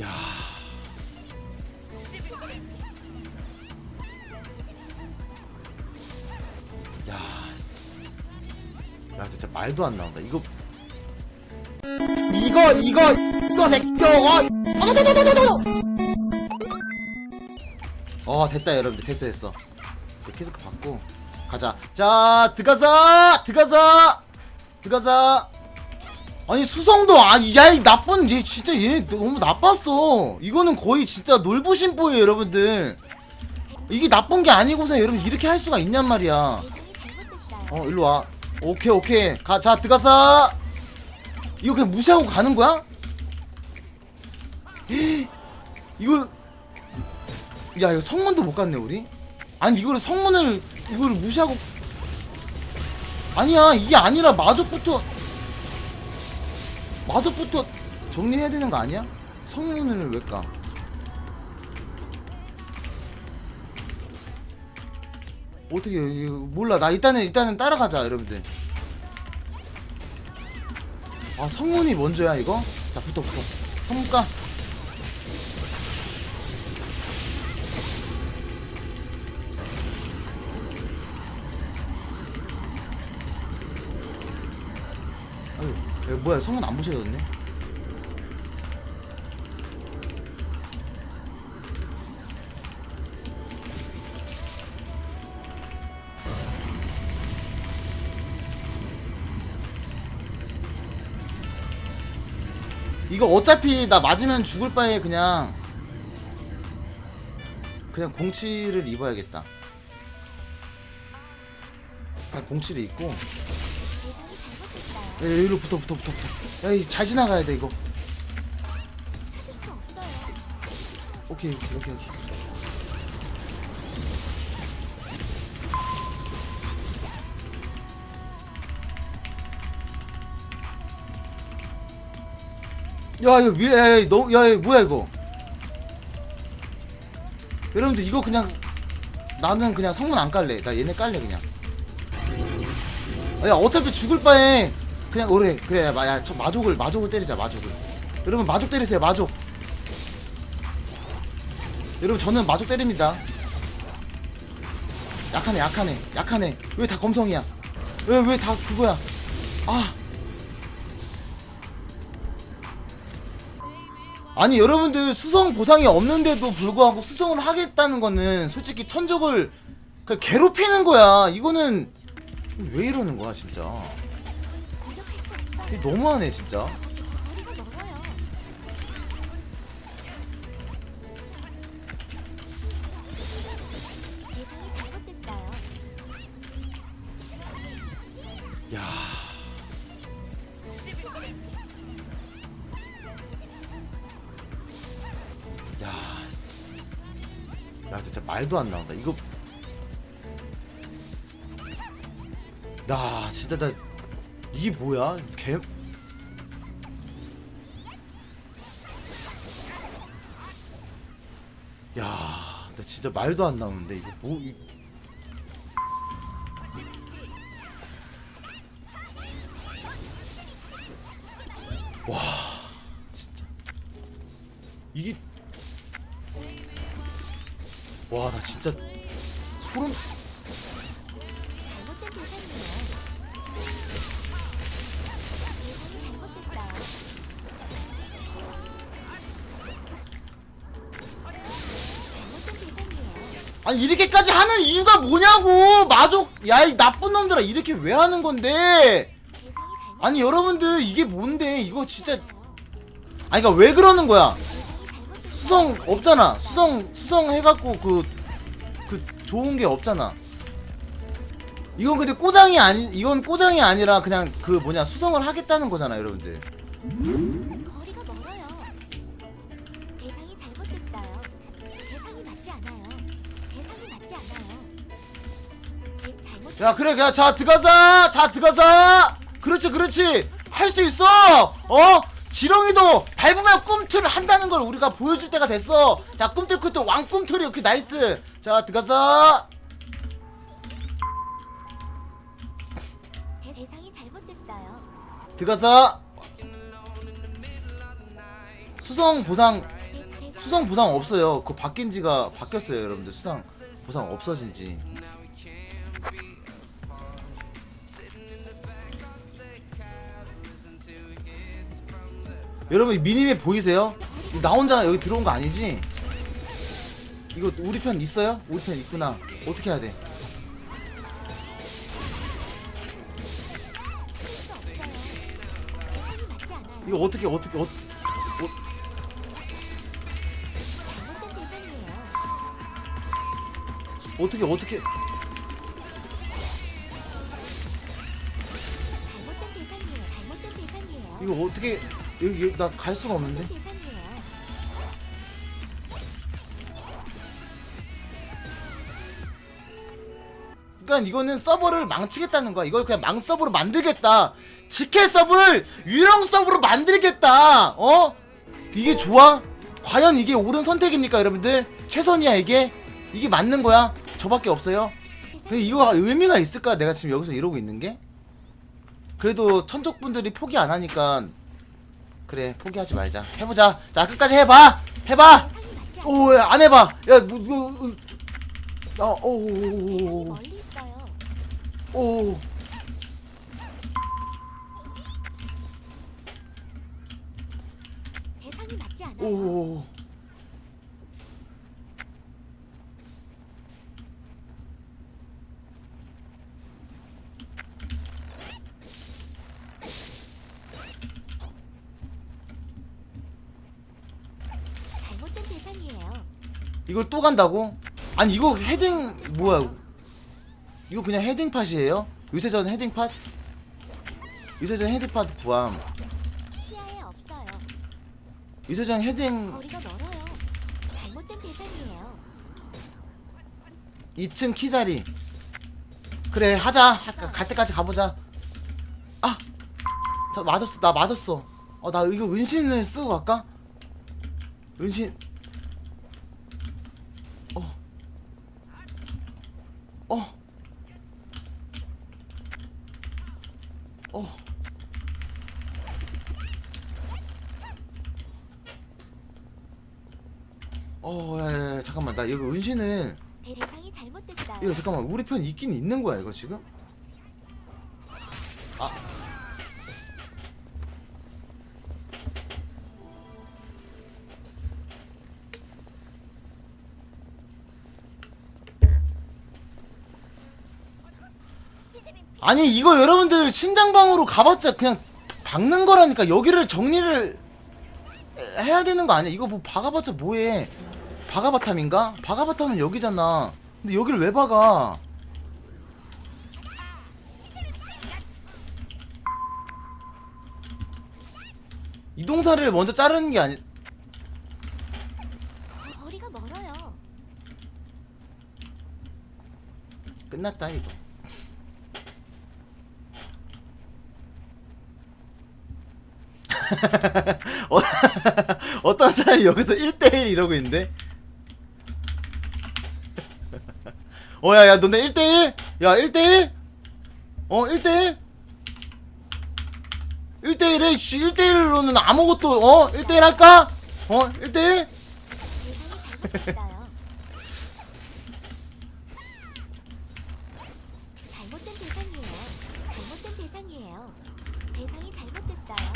야. 야. 야, 진짜 말도 안 나온다. 이거 이거 이거 이거 새끼야. 어. 어, 됐다 여러분들. 됐어. 계속 받고 가자. 자, 들어가서 들어가서 들어가서 아니 수성도 아니 야이 나쁜 얘 진짜 얘 너무 나빴어. 이거는 거의 진짜 놀부심보예요 여러분들. 이게 나쁜 게 아니고서 여러분 이렇게 할 수가 있냔 말이야. 어 일로 와. 오케이 오케이. 가 자 들어가서. 이거 그냥 무시하고 가는 거야? 이걸 야 이거 성문도 못 갔네 우리? 아니 이거를 성문을 이거를 무시하고. 아니야 이게 아니라 마족부터 마족부터 정리해야 되는 거 아니야? 성문을 왜 까? 어떻게 몰라 나 일단은 일단은 따라가자 여러분들 아 성문이 먼저야 이거? 자 붙어 붙어 성문 까 야, 뭐야 성문 안 부셔졌네. 이거 어차피 나 맞으면 죽을 바에 그냥 그냥 공치를 입어야겠다. 그냥 공치를 입고. 야, 여기로 붙어 붙어 붙어 붙어 야잘 지나가야 돼 이거 찾을 수 없어요. 오케이 오케이 오케이 오케이 야 이거 밀, 야, 야, 너, 야, 야, 뭐야 이거? 여러분들 이거 그냥 나는 그냥 성문 안 깔래. 나 얘네 깔래 그냥. 야 어차피 죽을 바에 그냥 그래 그래 야, 마- 야, 저 마족을 마족을 때리자 마족을. 여러분 마족 때리세요 마족. 여러분 저는 마족 때립니다. 약하네 약하네 약하네 왜 다 검성이야? 왜 왜 다 그거야? 아 아니 여러분들 수성 보상이 없는데도 불구하고 수성을 하겠다는 거는 솔직히 천적을 그 괴롭히는 거야. 이거는 왜 이러는 거야 진짜. 너무하네 진짜. 진짜 말도 안 나온다. 이거 야 진짜 나 이게 뭐야? 개 야, 나 진짜 말도 안 나오는데 이거 뭐 이... 와, 진짜 이게 와, 나 진짜 소름. 아니 이렇게까지 하는 이유가 뭐냐고! 마족 야 이 나쁜 놈들아 이렇게 왜 하는 건데. 아니 여러분들 이게 뭔데? 이거 진짜. 아니 그니까 왜 그러는 거야. 수성 없잖아. 수성 수성 해갖고 그 그 좋은 게 없잖아 이건 근데 꼬장이 아니 이건 꼬장이 아니라 그냥 그 뭐냐 수성을 하겠다는 거잖아 여러분들 거리가 멀어요. 대상이 잘못됐어요. 대상이 맞지 않아요. 대상이 맞지 않아요. 대 잘못. 야 그래 그냥 자 들어가자 자 들어가자 그렇지 그렇지 할 수 있어 어 지렁이도 밟으면 꿈틀을 한다는 걸 우리가 보여줄 때가 됐어 자 꿈틀 꿈틀 왕꿈틀이 이렇게 나이스 자 들어가자 들어가자 수성 보상 수상 보상 없어요. 그거 바뀐 지가 바뀌었어요, 여러분들. 수상 보상 없어진 지. 여러분 미니맵 보이세요? 나 혼자 여기 들어온 거 아니지? 이거 우리 편 있어요? 우리 편 있구나. 어떻게 해야 돼? 이거 어떻게 어떻게 어, 잘못된 대상이에요. 어떻게 어떻게 잘못된 대상이에요. 잘못된 대상이에요. 이거 어떻게 여기 나갈 수가 없는데? 그러니까 이거는 서버를 망치겠다는 거야. 이걸 그냥 망 서버로 만들겠다. 지켈 서버를 유령 서버로 만들겠다. 어? 이게 좋아? 과연 이게 옳은 선택입니까, 여러분들? 최선이야 이게? 이게 맞는 거야? 저밖에 없어요. 근데 이거 의미가 있을까? 내가 지금 여기서 이러고 있는 게? 그래도 천족분들이 포기 안 하니까 그래 포기하지 말자. 해보자. 자 끝까지 해봐. 해봐. 대상이 맞지 않아요. 오, 안 해봐. 야, 뭐, 뭐, 어, 어, 오, 오, 오, 있어요. 오. 대상이 맞지 않아요. 오. 잘못된 대상이에요. 이걸 또 간다고? 아니 이거 헤딩 뭐야? 이거 그냥 헤딩 팟이에요? 요새전 헤딩 팟? 요새전 헤딩 팟 구함. 시야에 없어요. 요새전 헤딩 거리가 멀어요. 잘못된 대상이에요. 2층 키 자리. 그래 하자. 하- 갈 때까지 가보자. 아, 저 맞았어. 나 맞았어. 어, 나 이거 은신을 쓰고 갈까? 은신. 어. 어. 어. 어, 야, 야, 야, 잠깐만. 대- 대상이 잘못됐어요. 이거 잠깐만 우리 편 있긴 있는 거야 이거 지금? 아 아니 이거 여러분들 신장방으로 가봤자 그냥 박는 거라니까 여기를 정리를 해야 되는 거 아니야? 이거 뭐 박아봤자 뭐해? 바가바탐인가? 바가바탐은 여기잖아. 근데 여기를 왜 박아? 이동사를 먼저 자르는 게 아니. 거리가 멀어요. 끝났다 이거. 어, 어떤 사람이 여기서 1대1 이러고 있는데? 어, 야, 야, 너네 1대1? 야, 1대1? 어, 1대1? 1대1에, 1대1로는 아무것도, 어? 1대1 할까? 어? 1대1? 대상이 잘못됐어요. 잘못된 대상이에요. 잘못된 대상이에요. 대상이 잘못됐어요.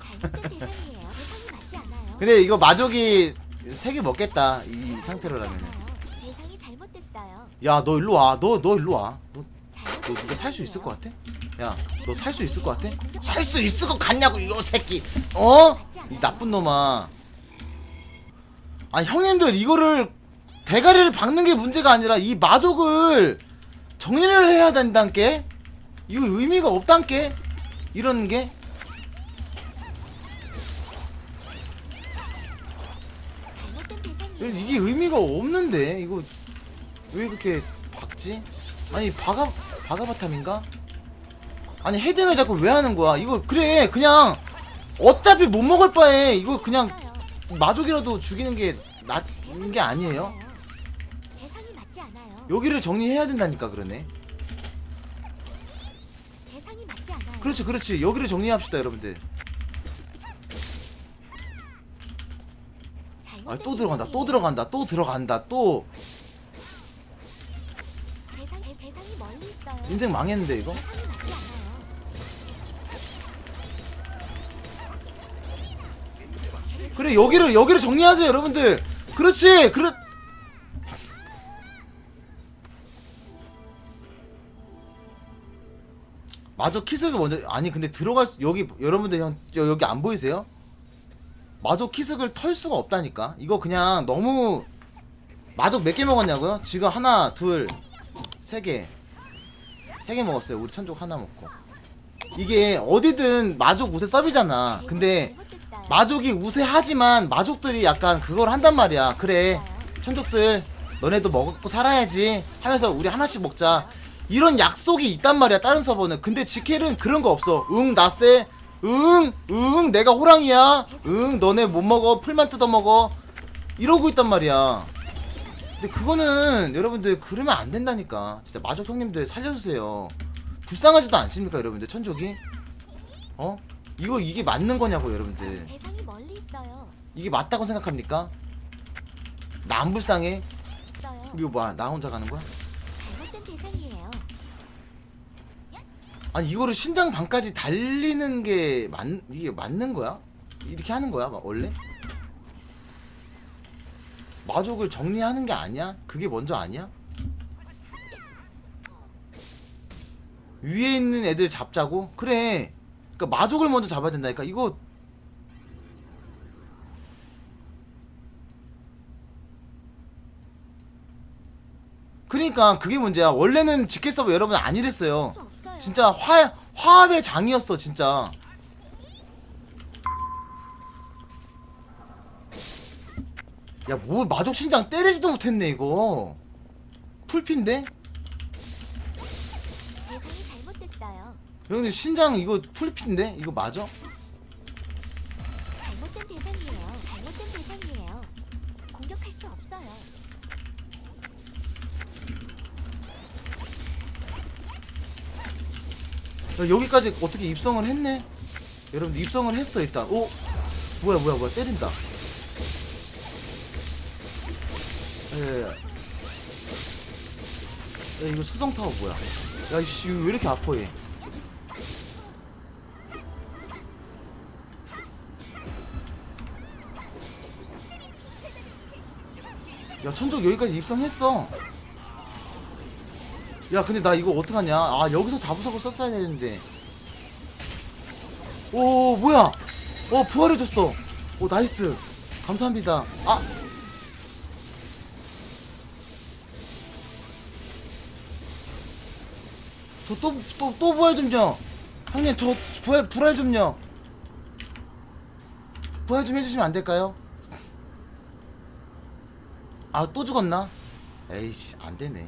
잘못된 대상이에요. 대상이 맞지 않아요. 근데 이거 마족이 3개 먹겠다, 이대 상태로라면. 않아요. 대상이 잘못됐어요. 야, 너 일로 와. 너, 너 일로 와. 너, 잘못된 너 이거 살 수 있을 것. 같아? 야, 너 살 수 있을 것 같아? 살 수 있을 것 같냐고, 이 새끼. 어? 이 나쁜 놈아. 아, 형님들, 이거를, 대가리를 박는 게 문제가 아니라, 이 마족을 정리를 해야 된다니까? 이거 의미가 없단께? 이런 게? 이게 의미가 없는데, 이거, 왜 그렇게 박지? 아니, 바가, 바가바탐인가? 아니, 헤딩을 자꾸 왜 하는 거야? 이거, 그래, 그냥, 어차피 못 먹을 바에, 이거 그냥. 마족이라도 죽이는 게 낫는 게 아니에요? 여기를 정리해야 된다니까 그러네. 그렇지, 그렇지. 여기를 정리합시다, 여러분들. 아 또 들어간다 또 들어간다 또 들어간다 또. 인생 망했는데 이거. 그래 여기를 여기를 정리하세요 여러분들 그렇지 그렇 마저 키스가 먼저 아니 근데 들어갈 수, 여기 여러분들 형 여- 여기 안 보이세요? 마저 키스를 털 수가 없다니까 이거 그냥 너무 마저 몇개 먹었냐고요? 지금 하나 둘세개세 개 먹었어요 우리 천족 하나 먹고 이게 어디든 마족 우세 서비잖아 근데. 마족이 우세하지만 마족들이 약간 그걸 한단 말이야. 그래, 천족들 너네도 먹고 살아야지 하면서 우리 하나씩 먹자. 이런 약속이 있단 말이야. 다른 서버는. 근데 지켈은 그런 거 없어. 응, 나쎄. 응, 응, 내가 호랑이야. 응, 너네 못 먹어. 풀만 뜯어 먹어. 이러고 있단 말이야. 근데 그거는 여러분들 그러면 안 된다니까. 진짜 마족 형님들 살려주세요. 불쌍하지도 않습니까, 여러분들 천족이? 어? 이거 이게 맞는 거냐고 여러분들. 대상이 멀리 있어요. 이게 맞다고 생각합니까? 나 안 불쌍해? 있어요. 이거 뭐야 나 혼자 가는 거야? 잘못된 대상이에요. 아니 이거를 신장 반까지 달리는 게 맞, 이게 맞는 거야? 이렇게 하는 거야 막 원래? 마족을 정리하는 게 아니야? 그게 먼저 아니야? 위에 있는 애들 잡자고? 그래 그니까 마족을 먼저 잡아야 된다니까 이거 그러니까 그게 문제야 원래는 지킬 서버 여러분 없어요. 진짜 화 화합의 장이었어 진짜. 야 뭐 마족 신장 때리지도 못했네 이거. 풀핀데? 대상이 잘못됐어요. 형님 신장 이거 풀핀데? 이거 맞아? 잘못된 대상이에요. 잘못된 대상이에요. 공격할 수 없어요. 여기까지 어떻게 입성을 했네? 여러분 입성을 했어 일단. 오 뭐야 뭐야 뭐야 때린다. 예. 야, 이거 수성 타워 뭐야? 야 이씨 왜 이렇게 아파 얘? 야 천적 여기까지 입성했어. 야 근데 나 이거 어떡하냐? 아 여기서 자부석을 썼어야 되는데. 오 뭐야? 어 부활해줬어. 오 나이스. 감사합니다. 아! 저 또 또또 부활 좀요 형님 저 부활 부활 좀요 부활 좀 해주시면 안 될까요? 아 또 죽었나? 에이씨 안 되네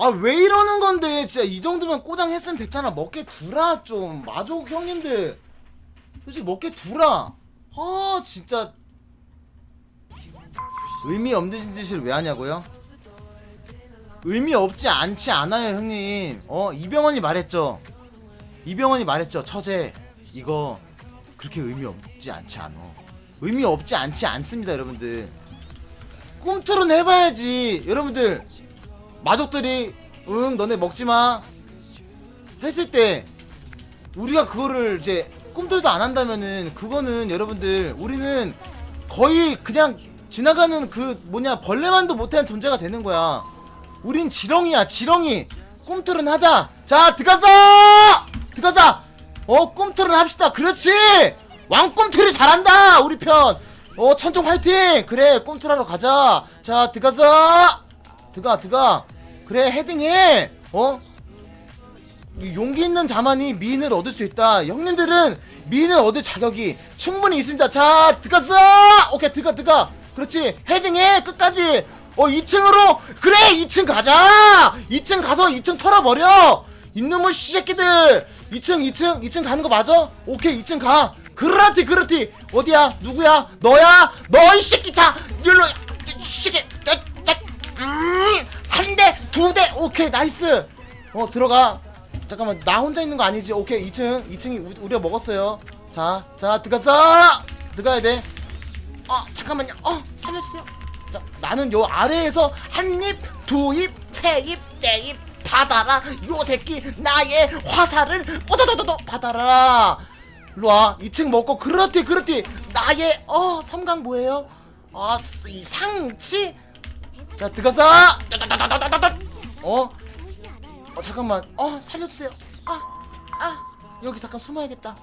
아 왜 이러는 건데? 진짜 이 정도면 꼬장 했으면 됐잖아. 먹게 두라 좀. 마족 형님들. 솔직히 먹게 두라. 아 진짜. 의미 없는 짓을 왜 하냐고요? 의미 없지 않지 않아요 형님. 어 이병헌이 말했죠. 이병헌이 말했죠. 처제 이거 그렇게 의미 없지 않지 않어. 의미 없지 않지 않습니다 여러분들. 꿈틀은 해봐야지 여러분들 마족들이 응 너네 먹지마. 했을 때 우리가 그거를 이제 꿈틀도 안 한다면은 그거는 여러분들 우리는 거의 그냥 지나가는 그 뭐냐 벌레만도 못하는 존재가 되는 거야. 우린 지렁이야 지렁이. 꿈틀은 하자. 자 들어가서! 들어가서! 어 꿈틀은 합시다. 그렇지! 왕꿈틀이 잘한다 우리 편어 천종 화이팅! 그래 꿈틀하러 가자. 자 들어가서 들어가 들어가. 그래 헤딩해. 어? 이 용기 있는 자만이 미인을 얻을 수 있다. 형님들은 미인을 얻을 자격이 충분히 있습니다. 자 들어가서 오케이 들어가 들어가. 그렇지. 헤딩해. 끝까지. 어 2층으로. 그래 2층 가자. 2층 가서 2층 털어버려. 이놈의 씨새끼들. 2층 2층 2층 가는 거 맞아? 오케이 2층 가. 그렇지 그렇지 어디야? 누구야? 너야? 너 이 새끼 자 일로 이 새끼 음, 한 대 두 대. 오케이 나이스. 어 들어가. 잠깐만 나 혼자 있는 거 아니지? 오케이 2층 2층이 우, 우리가 먹었어요. 자 자 들어가서 들어가야 돼 어 잠깐만요. 어 살려주세요. 자 나는 요 아래에서 한 입 두 입 세 입 네 입 받아라. 요 새끼 나의 화살을 오도도도도 받아라. 일로 와. 2층 먹고 그렇디 그렇디. 나의 어 섬광 뭐예요? 어이 상치 자 들어가서. 어. 어 잠깐만. 어 살려주세요. 아아 여기 잠깐 숨어야겠다.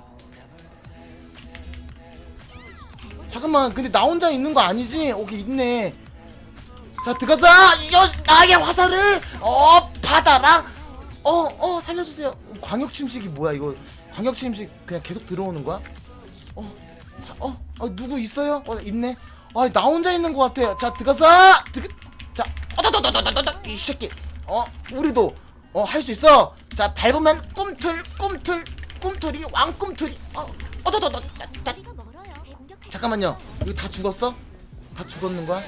잠깐만 근데 나 혼자 있는 거 아니지? 오케이 있네. 자 들어가서! 여 나의 화살을 어 받아라 어어 살려주세요. 광역 침식이 뭐야 이거? 광역 침식 그냥 계속 들어오는 거야? 어어 어, 어, 누구 있어요? 어 있네. 아나 혼자 있는 거 같아. 자 들어가서! 어더더더더더더 이 새끼. 어? 우리도 어 할 수 있어. 자 밟으면 꿈틀 꿈틀 꿈틀이 왕꿈틀이. 어 어더더더 잠깐만요. 이거 다 죽었어? 다 죽었는 거야?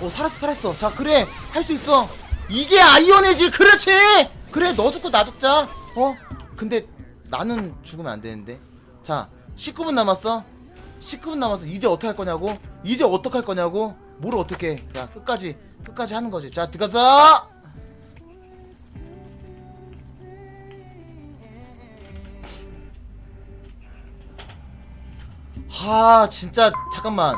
오 살았어 살았어. 자 그래. 할 수 있어. 이게 아이언이지. 그렇지! 그래 너 죽고 나 죽자. 어? 근데 나는 죽으면 안 되는데. 자 19분 남았어. 19분 남았어. 이제 어떻게 할 거냐고? 이제 어떻게 할 거냐고 뭐를 어떻게 해. 야 끝까지 끝까지 하는 거지. 자 들어가서! 하 진짜 잠깐만.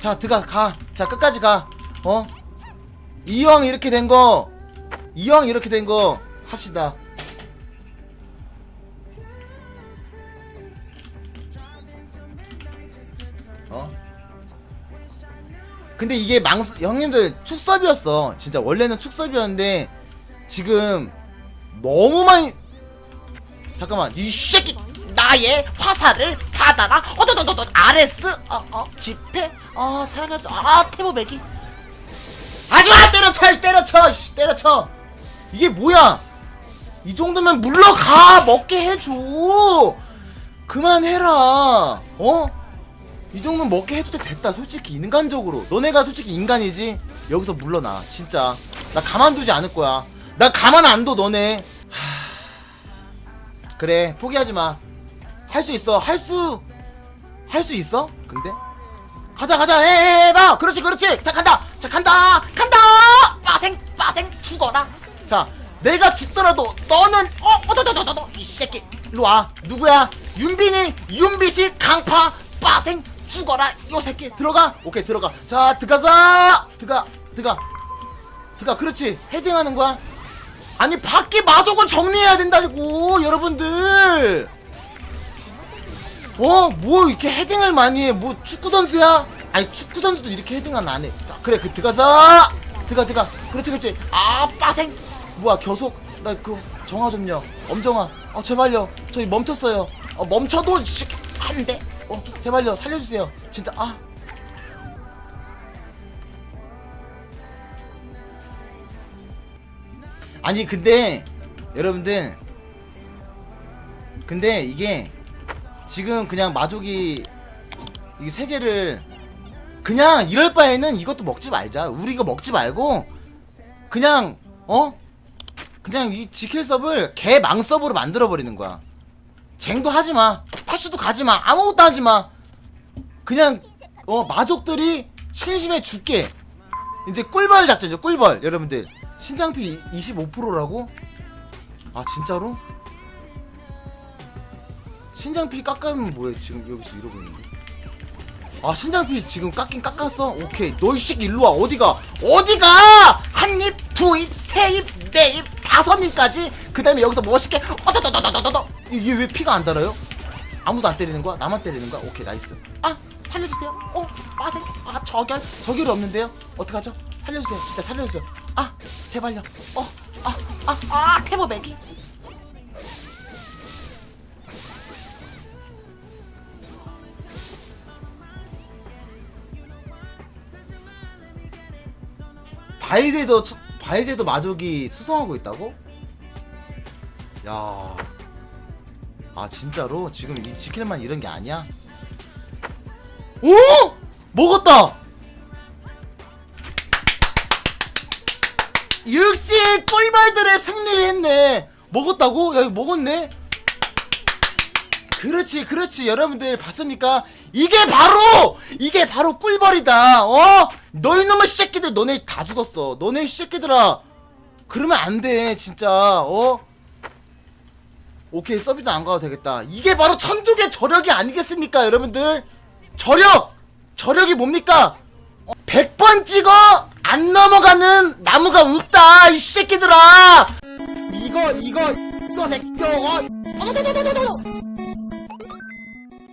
자 들어가 가자 끝까지 가어? 이왕 이렇게 된 거 이왕 이렇게 된 거 합시다 근데 이게 망 형님들 축섭이었어. 진짜 원래는 축섭이었는데 지금 너무 많이 잠깐만 이 새끼 나의 화살을 받아라 어더더더더 아레스 어어 집회? 어 살려줘 아 태보배기. 하지마! 때려쳐 때려쳐 씨, 때려쳐. 이게 뭐야? 이 정도면 물러가! 먹게 해줘. 그만해라. 어? 이 정도면 먹게 때 됐다 솔직히 인간적으로 너네가 솔직히 인간이지 여기서 물러나 진짜 나 가만두지 않을 거야 나 가만 안 둬 너네 그래 포기하지 마. 할 수 있어. 할 수 할 수 있어? 근데 가자 가자 해봐. 그렇지 그렇지. 자 간다. 자 간다 간다. 빠생 빠생 죽어라. 자 내가 죽더라도 너는 어 어더더더더더 이 새끼 일로 와. 누구야? 윤빈이 윤빛이 강파 빠생 죽어라. 요 새끼. 들어가. 오케이 들어가. 자 들어가서 들어가 들어가. 들어가. 그렇지. 헤딩하는 거야. 아니 밖에 마족을 정리해야 된다고 여러분들. 어? 뭐 이렇게 헤딩을 많이 해뭐 축구 선수야? 아니 축구 선수도 이렇게 헤딩은 안해 자 그래 그 들어가서 들어가 들어가. 그렇지 그렇지. 아 빠생. 뭐야 계속? 나 그 정화 좀요 엄정화. 어 제발요. 저희 멈췄어요. 어 멈춰도 안돼 어 제발요 살려주세요 진짜 아 아니 근데 여러분들 근데 이게 지금 그냥 마족이 이 세 개를 그냥 이럴 바에는 이것도 먹지 말자. 우리 이거 먹지 말고 그냥 어 그냥 이 지킬 섭을 개 망 섭으로 만들어 버리는 거야. 쟁도 하지 마. 파슈도 가지 마. 아무것도 하지 마. 그냥 어 마족들이 심심해 죽게. 이제 꿀벌 작전이죠. 꿀벌 여러분들 신장피 25%라고? 아 진짜로? 신장피 깎으면 뭐해 지금 여기서 이러고 있는데 아 신장피 지금 깎긴 깎았어? 오케이 너이 새끼 일로와 어디가 어디가 한입 두입 세입 네입 다섯 입까지 그 다음에 여기서 멋있게 어더더더더더더 얘왜 피가 안 달아요? 아무도 안 때리는 거야? 나만 때리는 거야? 오케이 나이스 아 살려주세요 어 빠생 아 저결 저결이 없는데요? 어떡하죠? 살려주세요 진짜 살려주세요 아 제발요 어 아 아아 태보배기 바이제도 수- 바이제도 마족이 수성하고 있다고? 야. 아 진짜로 지금 이 지킬만 이런 게 아니야? 오! 먹었다. 역시 꿀벌들의 승리를 했네. 먹었다고? 야 먹었네? 그렇지 그렇지 여러분들 봤습니까? 이게 바로 이게 바로 꿀벌이다 어? 너희 놈의 새끼들 너네 다 죽었어 너네 새끼들아 그러면 안 돼 진짜 어? 오케이 서비스 안 가도 되겠다 이게 바로 천족의 저력이 아니겠습니까 여러분들 저력 저력이 뭡니까? 어, 100번 찍어 안 넘어가는 나무가 없다 이 새끼들아 이거 이거 이거 새끼 어, 어, 어, 어, 어, 어, 어, 어.